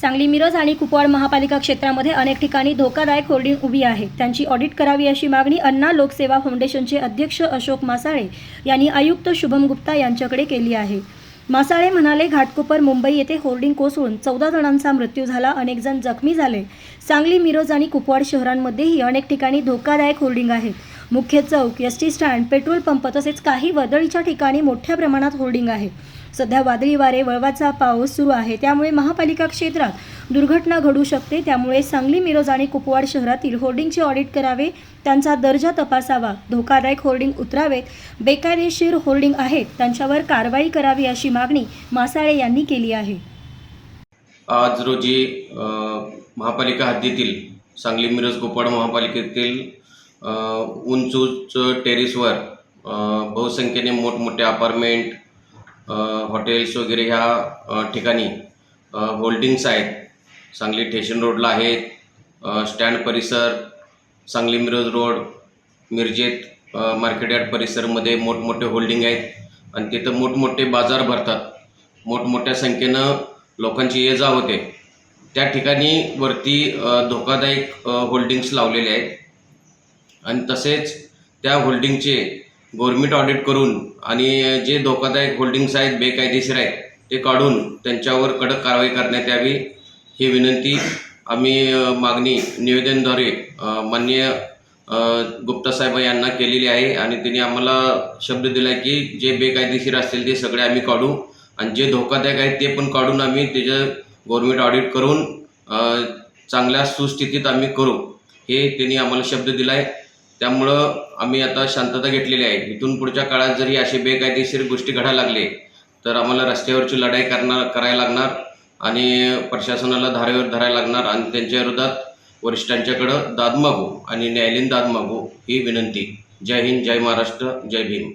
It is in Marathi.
सांगली मिरज आणि कुपवाड महापालिका क्षेत्रामध्ये अनेक ठिकाणी धोकादायक होर्डिंग उभी आहे. त्यांची ऑडिट करावी अशी मागणी अण्णा लोकसेवा फाउंडेशनचे अध्यक्ष अशोक मासाळे यांनी आयुक्त शुभम गुप्ता यांच्याकडे केली आहे. मासाळे म्हणाले घाटकोपर मुंबई येथे होर्डिंग कोसळून चौदा जणांचा मृत्यू झाला अनेक जण जखमी झाले. सांगली मिरज आणि कुपवाड शहरांमध्येही अनेक ठिकाणी धोकादायक होर्डिंग आहेत मुख्य चौक S T stand petrol pump तसेच काही वदळीच्या ठिकाणी मोठ्या प्रमाणात होर्डिंग आहे. सध्या वादळी वारे वळवाचा पाऊस सुरू आहे. त्यामुळे महापालिका क्षेत्रात दुर्घटना घडू शकते. त्यामुळे सांगली मिरज आणि कुपवाड शहरातील होर्डिंगचे ऑडिट करावे. त्यांचा दर्जा तपासावा. धोकादायक होर्डिंग उतरावेत बेकायदेशीर होर्डिंग आहेत. त्यांच्यावर कारवाई करावी अशी मागणी मासाळे यांनी केली आहे. आज रोजी महापालिका हद्दीतील सांगली मिरज कोपाड महापालिकेतील उंच उंच टेरेसवर बहुसंख्येने मोठमोठे अपार्टमेंट हॉटेल्स वगैरे ह्या ठिकाणी होल्डिंग्स आहेत. सांगली स्टेशन रोडला आहेत. स्टँड परिसर सांगली मिरज रोड मिरजेत मार्केटयार्ड मार्केट यार्ड परिसरमध्ये मोठमोठे होल्डिंग आहेत. आणि तिथं मोठमोठे बाजार भरतात. मोठमोठ्या संख्येनं लोकांची ये जा होते. त्या ठिकाणी वरती धोकादायक होल्डिंग्स लावलेले आहेत. आणि तसेच त्या होल्डिंगचे गोरमेंट ऑडिट करून आणि जे धोकादायक होल्डिंग्स आहेत बेकायदेशीर आहेत ते काढून त्यांच्यावर कडक कारवाई करण्यात यावी ही विनंती आम्ही मागणी निवेदनद्वारे माननीय गुप्तासाहेब गुप्ता साहेब यांना केलेली आहे आणि त्यांनी आम्हाला शब्द दिला की जे बेकायदेशीर असतील ते सगळे आम्ही काढू आणि जे धोकादायक आहेत ते पण काढून आम्ही त्याचं गव्हर्मेंट ऑडिट करून चांगल्या सुस्थितीत आम्ही करू. हे त्यांनी आम्हाला शब्द दिला आहे त्यामुळं आम्ही आता शांतता घेतलेली आहे. इथून पुढच्या काळात जरी असे बेकायदेशीर गोष्टी घडायला लागले तर आम्हाला रस्त्यावरची लढाई करणार करायला लागणार आणि प्रशासनाला धारेवर धरायला लागणार आणि त्यांच्या विरोधात वरिष्ठांच्याकडं दाद मागू आणि न्यायालयीन दाद मागू ही विनंती. जय हिंद जय महाराष्ट्र जय भीम.